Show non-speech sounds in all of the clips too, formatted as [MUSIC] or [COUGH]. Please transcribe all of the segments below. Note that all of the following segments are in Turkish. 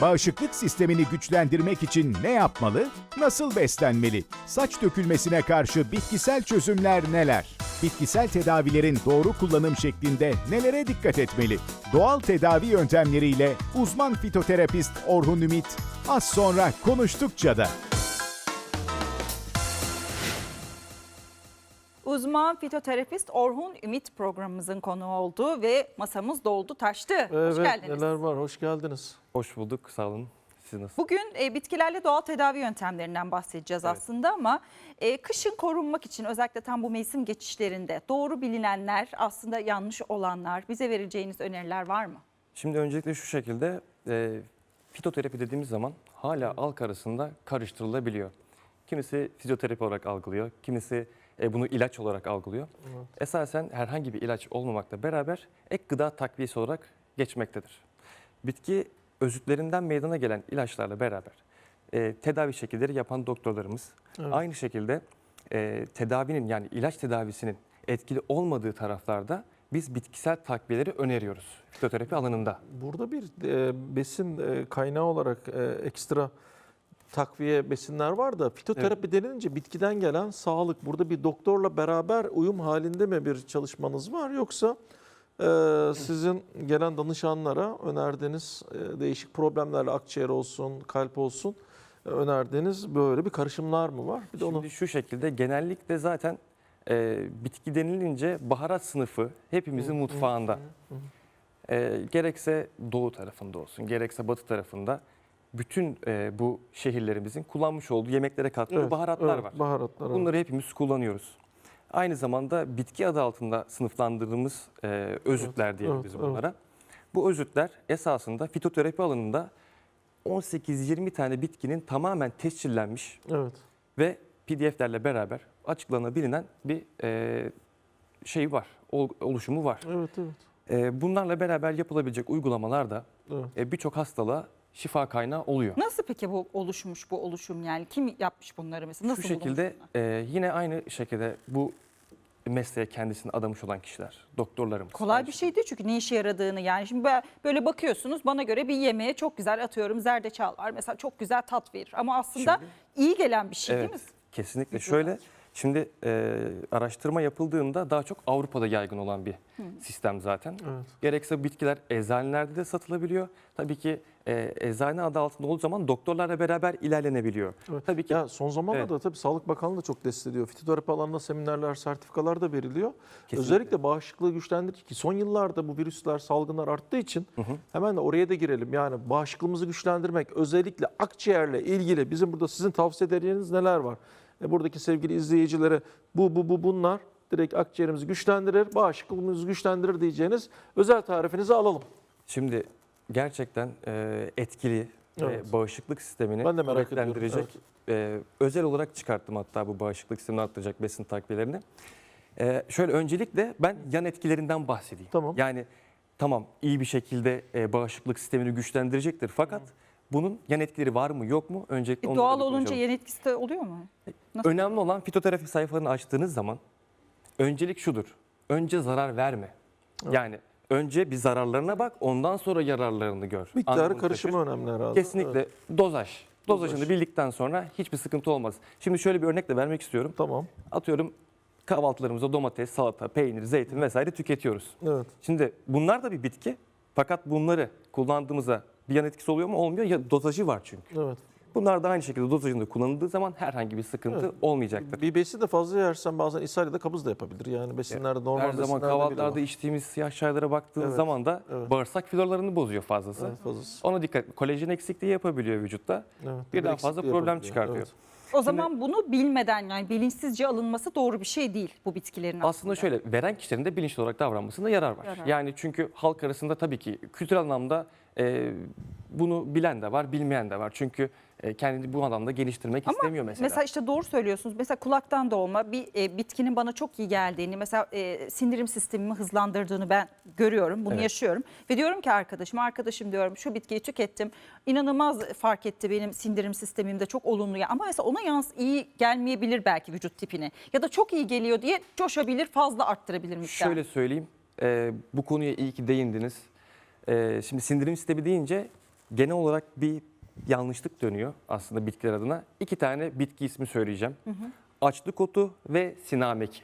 Bağışıklık sistemini güçlendirmek için ne yapmalı? Nasıl beslenmeli? Saç dökülmesine karşı bitkisel çözümler neler? Bitkisel tedavilerin doğru kullanım şeklinde nelere dikkat etmeli? Doğal tedavi yöntemleriyle uzman fitoterapist Orhun Ümit az sonra konuştukça da. Uzman fitoterapist Orhun Ümit programımızın konuğu oldu ve masamız doldu taştı. Hoş Evet geldiniz. neler var hoş geldiniz. Hoş bulduk, sağ olun. Siz nasılsınız? Bugün e, bitkilerle doğal tedavi yöntemlerinden bahsedeceğiz Evet. aslında ama e, kışın korunmak için özellikle tam bu mevsim geçişlerinde doğru bilinenler aslında yanlış olanlar bize vereceğiniz öneriler var mı? Şimdi öncelikle şu şekilde e, fitoterapi dediğimiz zaman hala halk arasında karıştırılabiliyor. Kimisi fizyoterapi olarak algılıyor, kimisi e, bunu ilaç olarak algılıyor. Esasen herhangi bir ilaç olmamakla beraber ek gıda takviyesi olarak geçmektedir. Bitki özütlerinden meydana gelen ilaçlarla beraber e, tedavi şekilleri yapan doktorlarımız Evet. aynı şekilde e, tedavinin yani ilaç tedavisinin etkili olmadığı taraflarda biz bitkisel takviyeleri öneriyoruz fitoterapi alanında. Burada bir e, besin e, kaynağı olarak e, ekstra takviye besinler var da fitoterapi denilince bitkiden gelen sağlık. Burada bir doktorla beraber uyum halinde mi bir çalışmanız var yoksa e, sizin gelen danışanlara önerdiğiniz e, değişik problemlerle akciğer olsun, kalp olsun e, önerdiğiniz böyle bir karışımlar mı var? Bir de onu Şimdi şu şekilde genellikle zaten e, bitki denilince baharat sınıfı hepimizin mutfağında. E, gerekse doğu tarafında olsun, gerekse batı tarafında bütün e, bu şehirlerimizin kullanmış olduğu yemeklere kattığı Evet, baharatlar evet, var. Baharatlar. evet. Bunları hepimiz kullanıyoruz. Aynı zamanda bitki adı altında sınıflandırdığımız e, özütler diyelim evet, biz evet. bunlara. Bu özütler esasında fitoterapi alanında 18-20 tane bitkinin tamamen tescillenmiş Evet. ve PDF'lerle beraber açıklanabilinen bir e, şey var, ol- oluşumu var. Evet, evet. E, bunlarla beraber yapılabilecek uygulamalar da evet. e, birçok hastalığa şifa kaynağı oluyor. Nasıl peki bu oluşmuş bu oluşum yani kim yapmış bunları mesela nasıl Şu şekilde e, yine aynı şekilde bu mesleğe kendisini adamış olan kişiler, doktorlarımız. Kolay bir şey değil çünkü ne işe yaradığını yani şimdi böyle bakıyorsunuz bana göre bir yemeğe çok güzel atıyorum zerdeçal var mesela çok güzel tat verir ama aslında iyi gelen bir şey Evet, değil mi? kesinlikle. Şöyle, şimdi e, araştırma yapıldığında daha çok Avrupa'da yaygın olan bir sistem zaten. Evet. Gerekse bitkiler eczanelerde de satılabiliyor. Tabii ki e, eczane adı altında olduğu zaman doktorlarla beraber ilerlenebiliyor. Evet. Tabii ki Ya son zamanlarda Evet. tabii Sağlık Bakanlığı da çok destekliyor. Fitoterapi alanında seminerler, sertifikalar da veriliyor. Kesinlikle. Özellikle bağışıklığı güçlendirici ki son yıllarda bu virüsler, salgınlar arttığı için hemen de oraya da girelim. Yani bağışıklığımızı güçlendirmek özellikle akciğerle ilgili bizim burada sizin tavsiye edeceğiniz neler var? E, buradaki sevgili izleyicilere bu bu bu bunlar direkt akciğerimizi güçlendirir, bağışıklığımızı güçlendirir diyeceğiniz özel tarifinizi alalım. şimdi gerçekten e, etkili Evet. ve bağışıklık sistemini Ben de merak kuvvetlendirecek, e, özel olarak çıkarttım hatta bu bağışıklık sistemini arttıracak besin takviyelerini. E, şöyle öncelikle ben yan etkilerinden bahsedeyim. Tamam. Yani tamam iyi bir şekilde e, bağışıklık sistemini güçlendirecektir fakat bunun yan etkileri var mı yok mu? Öncelikle E, onları doğal olunca yan etkisi de oluyor mu? Nasıl? Önemli olan fitoterapi sayfalarını açtığınız zaman öncelik şudur. Önce zarar verme. Yani önce bir zararlarına bak ondan sonra yararlarını gör. Miktarı Anlamını karışımı taşır. önemli herhalde. Kesinlikle Evet, dozaj. Dozajını Dozaj. bildikten sonra hiçbir sıkıntı olmaz. Şimdi şöyle bir örnek de vermek istiyorum. Tamam. Atıyorum kahvaltılarımızda domates, salata, peynir, zeytin vesaire tüketiyoruz. Evet. Şimdi bunlar da bir bitki. Fakat bunları kullandığımızda bir yan etkisi oluyor mu? Olmuyor. Ya, dozajı var çünkü. Evet. Bunlar da aynı şekilde dozajında kullanıldığı zaman herhangi bir sıkıntı Evet. olmayacaktır. Bir besin de fazla yersen bazen ishal ya da kabız da yapabilir. Yani besinlerde normal Her zaman besinlerde kahvaltılarda içtiğimiz siyah çaylara baktığın Evet, zaman da evet. bağırsak filolarını bozuyor fazlası. Evet, fazlası. Ona dikkat. Kolajen eksikliği yapabiliyor vücutta. Evet, Birden eksikliği fazla problem yapabiliyor. çıkartıyor. Evet. O zaman bunu bilmeden yani bilinçsizce alınması doğru bir şey değil bu bitkilerin aslında. Aslında şöyle veren kişilerin de bilinçli olarak davranmasında yarar var. Yarar. Yani çünkü halk arasında tabii ki kültürel anlamda e, bunu bilen de var, bilmeyen de var. Çünkü e, kendini bu alanda geliştirmek Ama istemiyor mesela. Mesela işte doğru söylüyorsunuz. Mesela kulaktan dolma bir e, bitkinin bana çok iyi geldiğini, mesela e, sindirim sistemimi hızlandırdığını ben görüyorum. Bunu Evet. yaşıyorum. Ve diyorum ki arkadaşım, arkadaşım diyorum şu bitkiyi tükettim. İnanılmaz fark etti benim sindirim sistemimde çok olumlu. Ama mesela ona yalnız iyi gelmeyebilir belki vücut tipine. Ya da çok iyi geliyor diye coşabilir, fazla arttırabilir miktarı. Şöyle söyleyeyim, e, bu konuya iyi ki değindiniz. E, şimdi sindirim sistemi deyince genel olarak bir yanlışlık dönüyor aslında bitkiler adına. İki tane bitki ismi söyleyeceğim. Açlık otu ve sinameki.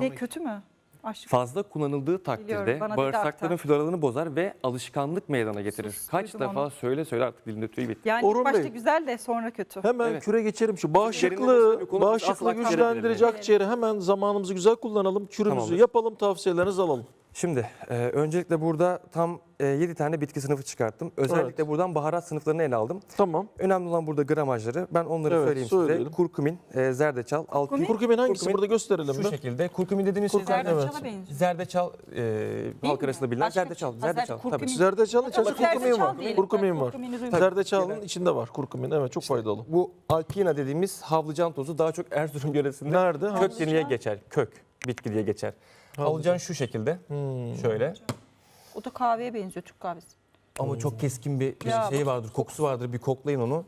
Ne kötü mü? Aşk. Fazla kullanıldığı takdirde bağırsakların dakika. floralarını bozar ve alışkanlık meydana getirir. Sus, Kaç defa onu. söyle söyle artık dilimde tüy bitti. Yani ilk Orhun başta Bey. güzel de sonra kötü. Hemen Evet. küre geçelim şu. Bağışıklığı, bağışıklığı kaybetmeyelim. akciğeri hemen zamanımızı güzel kullanalım. Kürümüzü Tamamdır. yapalım, tavsiyelerinizi alalım. Şimdi e, öncelikle burada tam 7 tane bitki sınıfı çıkarttım. Özellikle Evet. buradan baharat sınıflarını ele aldım. Tamam. Önemli olan burada gramajları. Ben onları Evet, söyleyeyim söyleyelim. size. Kurkumin, e, zerdeçal, alpin. Kurkumin hangisi? Kurkumin Burada gösterelim Şu de. şekilde. Kurkumin dediğimiz şey Kurkumin, zerdeçal. Zerdeçala benziyor. Zerdeçal e, halk arasında bilinen Başka- zerdeçal. Ha, Zerdeçal zer- tabii. kurkumin. Zerdeçalın içerisinde Zerdeçal kurkumin var. Kurkumin var. Zerdeçalın içinde var kurkumin. Evet çok faydalı. Bu alpina dediğimiz havlıcan tozu daha çok Erzurum yöresinde Nerede? kök diye geçer. Kök bitki diye geçer. Havlıcan şu şekilde. Hmm. Şöyle. O da kahveye benziyor Türk kahvesi. Ama çok keskin bir bir Ya, şey vardır, kokusu vardır. Bir koklayın onu.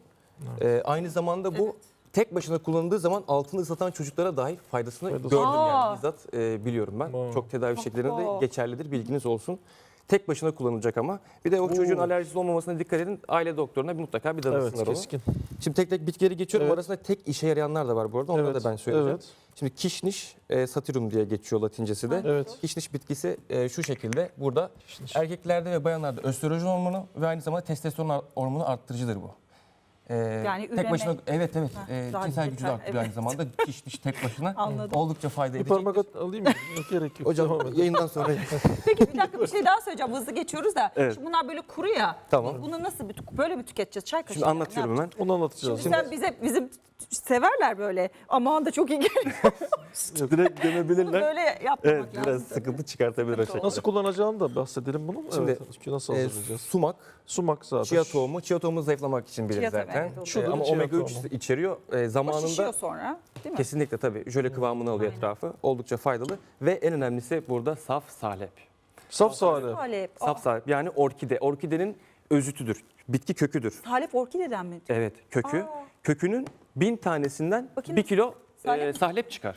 Ee, aynı zamanda bu tek başına kullanıldığı zaman altını ıslatan çocuklara dahi faydasını Faydası. gördüm Aa. yani bizzat e, biliyorum ben. Çok tedavi şekillerinde Wow. geçerlidir. Bilginiz olsun. Tek başına kullanılacak ama. Bir de o çocuğun alerjisi olmamasına dikkat edin. Aile doktoruna bir mutlaka bir danışsınlar Evet onu. keskin. Şimdi tek tek bitkileri geçiyorum. Evet. Arasında tek işe yarayanlar da var bu arada. Onları Evet, da ben söyleyeceğim. evet. Şimdi kişniş e, satirum diye geçiyor latincesi de. Evet. Kişniş bitkisi e, şu şekilde burada erkeklerde ve bayanlarda östrojen hormonu ve aynı zamanda testosteron hormonu arttırıcıdır bu. E, Yani tek başına evet evet Ha, e, cinsel gücü de arttırıyor aynı evet. zamanda kişniş tek başına [LAUGHS] Anladım. oldukça fayda Bir edecek. parmak at, alayım mı? Yok gerek yok. Hocam yayından sonra [LAUGHS] Peki bir dakika bir şey daha söyleyeceğim. Hızlı geçiyoruz da. Evet. Şimdi bunlar böyle kuru ya. Tamam. Bunu nasıl bir, böyle mi tüketeceğiz? Çay kaşığı. şimdi anlatıyorum hemen. Onu anlatacağız. Şimdi, sen bize bizim severler böyle. Aman da çok iyi geliyor. [LAUGHS] Direkt Bunu gömebilirler. böyle yapmamak Evet lazım. biraz sıkıntı çıkartabilir o şekilde. Nasıl kullanacağını da bahsedelim bunun. Şimdi, evet, çünkü nasıl E, hazırlayacağız? sumak, Sumak zaten. chia tohumu. Chia tohumu zayıflamak için bilir tabii, zaten. evet, Şudur, ama omega 3 tohumu. içeriyor. E, O zamanında şişiyor sonra değil mi? Kesinlikle tabii. Jöle kıvamını alıyor etrafı. Oldukça faydalı. Ve en önemlisi burada saf salep. Saf salep. Salep. Saf Aa, salep yani orkide. Orkidenin özütüdür. Bitki köküdür. Salep orkideden mi? Evet kökü. Aa. Kökünün bin tanesinden Bakayım. bir kilo Salep. e, sahlep çıkar.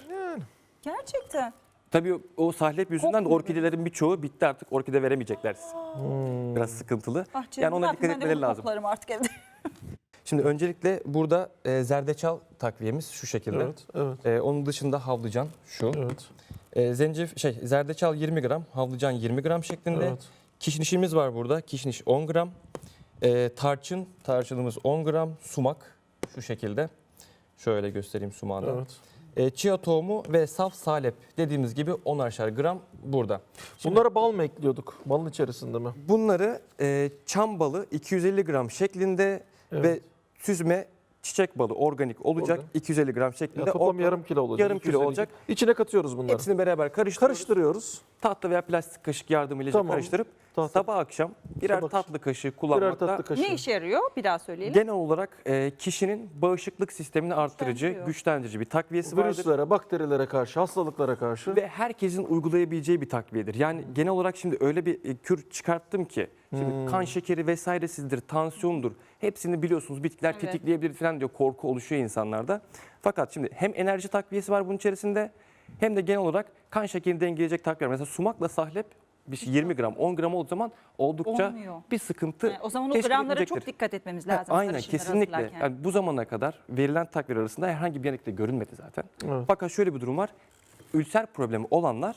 Gerçekten. Tabii o- o sahlep yüzünden de Kokmuyor. orkidelerin birçoğu bitti artık orkide veremeyecekler size. Hmm. Biraz sıkıntılı. Ah canım, Yani ona dikkat ben de etmeleri bunu lazım. koklarım artık evde. [LAUGHS] Şimdi öncelikle burada e, zerdeçal takviyemiz şu şekilde. Evet, evet, E, onun dışında havlıcan şu. evet. E, zencef şey zerdeçal 20 gram, havlıcan 20 gram şeklinde. evet. Kişnişimiz var burada. Kişniş 10 gram. E, tarçın, tarçınımız 10 gram. Sumak şu şekilde. Şöyle göstereyim sumağını. evet. E, chia tohumu ve saf salep dediğimiz gibi 10'arşar gram burada. Bunlara bal mı ekliyorduk? Balın içerisinde mi? Bunları e, çam balı 250 gram şeklinde Evet. ve süzme çiçek balı organik olacak Organik. 250 gram Ya şeklinde. toplam ortalama yarım kilo olacak. yarım kilo 250 olacak. İçine katıyoruz bunları. Hepsini beraber karıştırıyoruz. Karıştırıyoruz. Tahta veya plastik kaşık yardımıyla Tamam. karıştırıp Tahta. sabah akşam birer Sabah tatlı kaşığı Birer kullanmakta tatlı kaşığı. Ne işe yarıyor? Bir daha söyleyelim. genel olarak e, kişinin bağışıklık sistemini arttırıcı, Güçlendiriyor. güçlendirici bir takviyesi vardır. Virüslere, bakterilere karşı, hastalıklara karşı. Ve herkesin uygulayabileceği bir takviyedir. Yani genel olarak şimdi öyle bir e, kür çıkarttım ki şimdi Hmm. kan şekeri vesairesidir, tansiyondur. Hepsini biliyorsunuz bitkiler Evet. tetikleyebilir falan diyor korku oluşuyor insanlarda. Fakat şimdi hem enerji takviyesi var bunun içerisinde hem de genel olarak kan şekerini dengeleyecek takviye var. Mesela sumakla sahlep bir şey 20 gram 10 gram olduğu zaman oldukça Olmuyor. bir sıkıntı Yani o zaman o gramlara çok dikkat etmemiz Ha, lazım. Aynen karışımları kesinlikle. Yani bu zamana kadar verilen takviyeler arasında herhangi bir yanıklık görünmedi zaten. Evet. Fakat şöyle bir durum var. Ülser problemi olanlar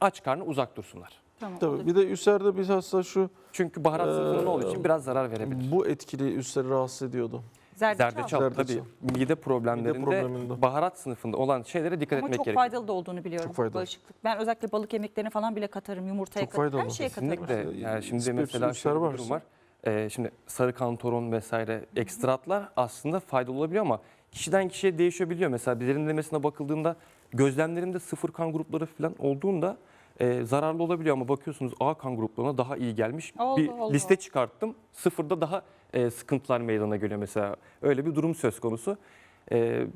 aç karnı uzak dursunlar. Tamam, Tabii bir de üstlerde bilhassa şu Çünkü baharat Ee, sınıfında olduğu için biraz zarar verebilir. bu etkili üstleri rahatsız ediyordu. Zerdeçal. Zerdeçal Zerdeçal. tabii mide problemlerinde Mide probleminde. baharat sınıfında olan şeylere dikkat Ama etmek çok gerekiyor. faydalı da olduğunu biliyorum. Çok faydalı. Bağışıklık. Ben özellikle balık yemeklerine falan bile katarım. Yumurtaya Çok katarım. Her şeye katarım. Kesinlikle. Yani şimdi Spepsi mesela şöyle bir varsa. durum var. Ee, şimdi sarı kantoron vesaire ekstratlar aslında faydalı olabiliyor ama kişiden kişiye değişebiliyor. Mesela derinlemesine bakıldığında gözlemlerimde sıfır kan grupları falan olduğunda e, zararlı olabiliyor ama bakıyorsunuz A kan gruplarına daha iyi gelmiş. Allah bir Allah. liste çıkarttım. Sıfırda daha e, sıkıntılar meydana geliyor mesela. Öyle bir durum söz konusu. E,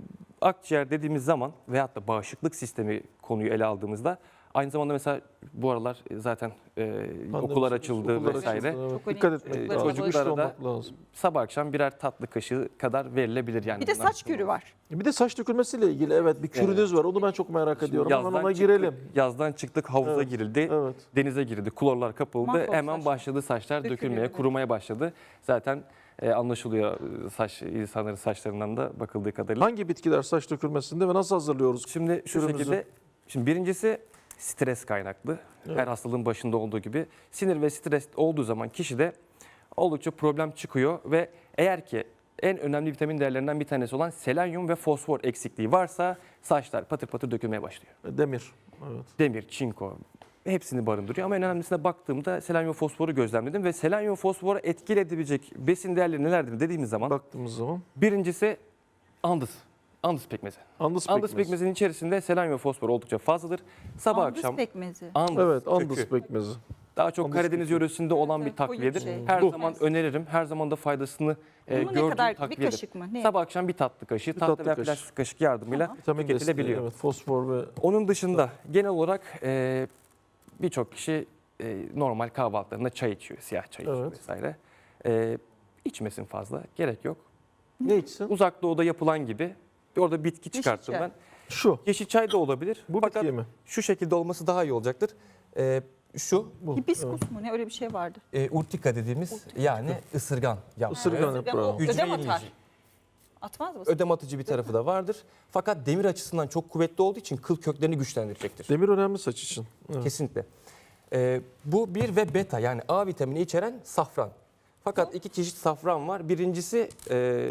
akciğer dediğimiz zaman veyahut da bağışıklık sistemi konuyu ele aldığımızda Aynı zamanda mesela bu aralar zaten e, okullar açıldı Okullar vesaire. açıldı, evet. Çok önemli. Dikkat etmek Çocuklara lazım. çocuklara da- olmak lazım. Sabah akşam birer tatlı kaşığı kadar verilebilir yani. Bir de bunlar saç kürü var. Bir de saç dökülmesiyle ilgili evet bir kürünüz var. Onu ben çok merak ediyorum. Hemen Yazdan ona çıktık, girelim. Yazdan çıktık havuza Evet, girildi. Evet. Denize girdi, kulorlar kapıldı. Mahvoldu Hemen saçlar. başladı saçlar Dökülüyor, dökülmeye, evet. kurumaya başladı. Zaten e, anlaşılıyor e, saç insanların saçlarından da bakıldığı kadarıyla. Hangi bitkiler saç dökülmesinde ve nasıl hazırlıyoruz? Şimdi şu Kürümüzü. şekilde, şimdi birincisi stres kaynaklı. Her hastalığın başında olduğu gibi sinir ve stres olduğu zaman kişide oldukça problem çıkıyor ve eğer ki en önemli vitamin değerlerinden bir tanesi olan selenyum ve fosfor eksikliği varsa saçlar patır patır dökülmeye başlıyor. Demir. Evet. Demir, çinko hepsini barındırıyor ama en önemlisine baktığımda selenyum fosforu gözlemledim ve selenyum fosforu etki edebilecek besin değerleri nelerdir dediğimiz zaman Baktığımız zaman. birincisi andız. Andız pekmezi. Andız Andız pekmezi. pekmezinin içerisinde selenyum ve fosfor oldukça fazladır. Sabah Andız akşam pekmezi. andız Evet, andız kökü. pekmezi. Daha çok andız Karadeniz yöresinde olan bir evet, koyu bir takviyedir. şey. Her Bu. zaman öneririm. Her zaman da faydasını e, Bunu ne gördüğüm kadar bir takviyedir. kaşık mı? Ne? Sabah akşam bir tatlı kaşığı, Bir tatlı tatlı veya kaşık. plastik kaşık yardımıyla Tamam. Vitamin desteği. tüketilebiliyor. Evet, fosfor ve Onun dışında genel olarak e, birçok kişi e, normal kahvaltılarında çay içiyor, siyah çay içiyor Evet. vesaire. E, içmesin fazla, gerek yok. ne içsin? Uzak Doğu'da yapılan gibi orada bitki çıkarttım çay. ben. Şu. Yeşil çay da olabilir. Bu Fakat bitki mi? şu şekilde olması daha iyi olacaktır. E, şu Bu. Hibiskus mu ne öyle bir şey vardı. e, urtika dediğimiz yani ısırgan yaprağı. Isırgan yaprağı. Hücre ödem yenileyici. atar. Atmaz mı? Ödem atıcı bir tarafı da vardır. Fakat demir açısından çok kuvvetli olduğu için kıl köklerini güçlendirecektir. Demir önemli saç için. Evet. Kesinlikle. Ee, bu bir ve beta yani A vitamini içeren safran. Fakat iki çeşit safran var. Birincisi e,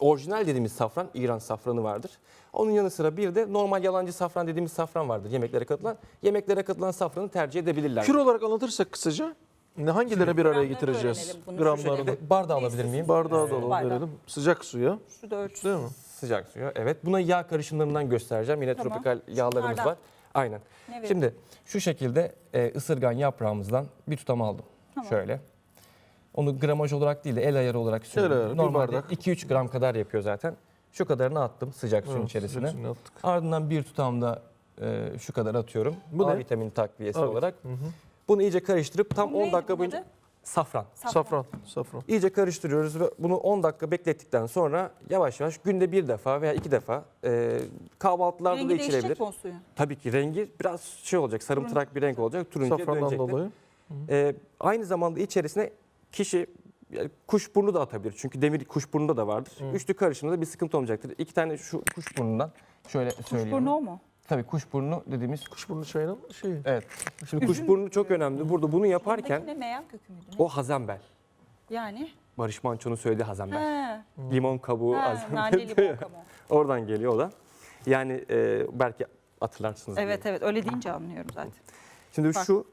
orijinal dediğimiz safran, İran safranı vardır. Onun yanı sıra bir de normal yalancı safran dediğimiz safran vardır yemeklere katılan. Yemeklere katılan safranı tercih edebilirler. Kür olarak anlatırsak kısaca ne hangilerini bir araya getireceğiz? öğrenelim bunu. Gramlarını. Bardağı alabilir miyim? Bardağı da Bardağı. alalım verelim. Sıcak suya. Şu da ölçüsü. Değil mi? Sıcak suya. Evet. Buna yağ karışımlarından göstereceğim. Yine Tamam. tropikal yağlarımız Şunlardan. var. Aynen. Ne? Şimdi şu şekilde e, ısırgan yaprağımızdan bir tutam aldım. Tamam. Şöyle. Onu gramaj olarak değil de el ayarı olarak ayarı, bir Normalde bardak. 2-3 gram kadar yapıyor zaten. Şu kadarını attım sıcak suyun Evet, içerisine. sıcak suyuna attık. Ardından bir tutam da e, şu kadar atıyorum. Bu A ne? vitamini takviyesi Evet. olarak. Hı hı. Bunu iyice karıştırıp tam Bu 10 neydi dakika bunun boyunca adı? safran. Safran. Safran. İyice karıştırıyoruz ve bunu 10 dakika beklettikten sonra yavaş yavaş günde bir defa veya iki defa e, kahvaltılarda Rengi da içilebilir. değişecek mi o suyun? Tabii ki rengi biraz şey olacak, sarımtırak bir renk olacak, turuncuya Safrandan dönecektir. dolayı. Ee, aynı zamanda içerisine kişi yani kuşburnu da atabilir. Çünkü demir kuşburnunda da vardır. Üçlü karışımda bir sıkıntı olmayacaktır. İki tane şu kuşburnundan şöyle söyleyeyim. Kuşburnu o mu? Tabii kuşburnu dediğimiz. Kuşburnu çayının şeyi. Evet. Şimdi kuşburnu çok önemli. Burada bunu yaparken ne meyan kökü müydü? Ne? o hazembel. Yani. Barış Manço'nun söylediği hazembel. Ha, Limon kabuğu ha, hazembel. naneli limon [LAUGHS] kabuğu. Oradan geliyor o da. Yani e, belki hatırlarsınız. diye. Evet evet öyle deyince anlıyorum zaten. Şimdi Farklı. şu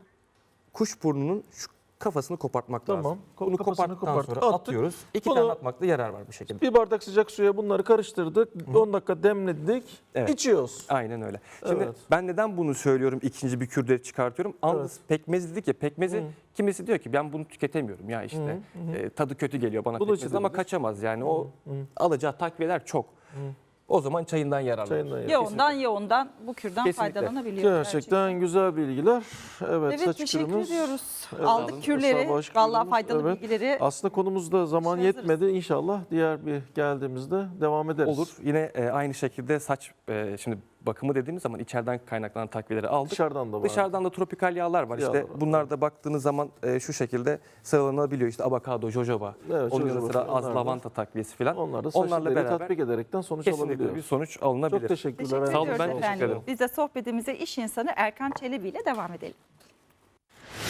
kuşburnunun şu kafasını kopartmak Tamam. lazım. Bunu kafasını koparttıktan koparttık. sonra Attık. atıyoruz. İki Bunu- tane atmakta yarar var bu şekilde. Bir bardak sıcak suya bunları karıştırdık. 10 dakika demledik. Evet. İçiyoruz. Aynen öyle. Şimdi Evet. ben neden bunu söylüyorum? ikinci bir kürde çıkartıyorum. Andız Evet. pekmezi dedik ya pekmezi Hı. kimisi diyor ki ben bunu tüketemiyorum ya işte e, tadı kötü geliyor bana Bu da pekmez ama kaçamaz yani o Hı, hı. alacağı takviyeler çok. O zaman çayından yararlanır. Çayından Ya ondan ya ondan bu kürden Kesinlikle. faydalanabiliyor. Gerçekten güzel bilgiler. Evet, Evet saç teşekkür kürümüz. ediyoruz. Evet, Aldık kürleri. Vallahi faydalı evet. bilgileri. Aslında konumuzda zaman hazırız. yetmedi. İnşallah diğer bir geldiğimizde devam ederiz. Olur. Yine e, aynı şekilde saç e, şimdi bakımı dediğimiz zaman içeriden kaynaklanan takviyeleri aldık. Dışarıdan da var. Dışarıdan da tropikal yağlar var. Yağlar işte var, bunlar da baktığınız zaman e, şu şekilde sıralanabiliyor. İşte avokado, jojoba. Evet, Onun yanı sıra az lavanta takviyesi falan. Onlar da Onlarla beraber tatbik ederekten sonuç alabiliyoruz. bir sonuç alınabilir. Çok teşekkürler. Teşekkür Sağ olun, ben teşekkür ederim. Biz de sohbetimize iş insanı Erkan Çelebi ile devam edelim.